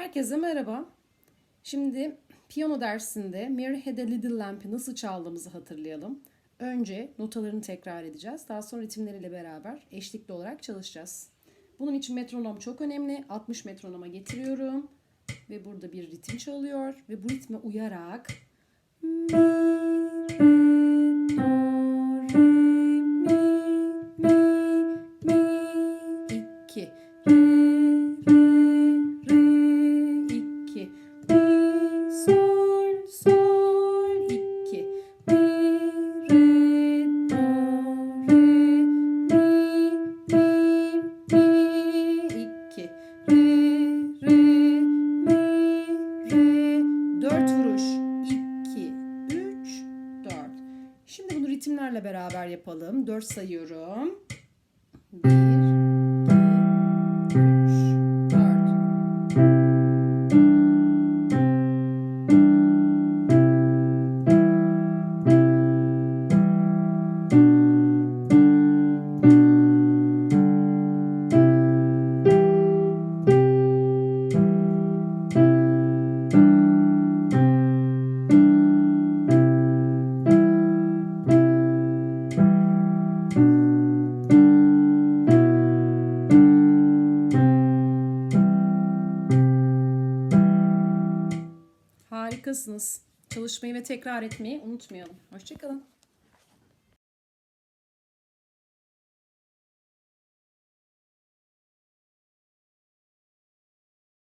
Herkese merhaba. Şimdi piyano dersinde Mary Had a Little Lamp'i nasıl çaldığımızı hatırlayalım. Önce notalarını tekrar edeceğiz. Daha sonra ritimleriyle beraber eşlikli olarak çalışacağız. Bunun için metronom çok önemli. 60 metronoma getiriyorum. Ve burada bir ritim çalıyor. Ve bu ritme uyarak bunu ritimlerle beraber yapalım. Dört sayıyorum. Harikasınız. Çalışmayı ve tekrar etmeyi unutmayalım. Hoşçakalın.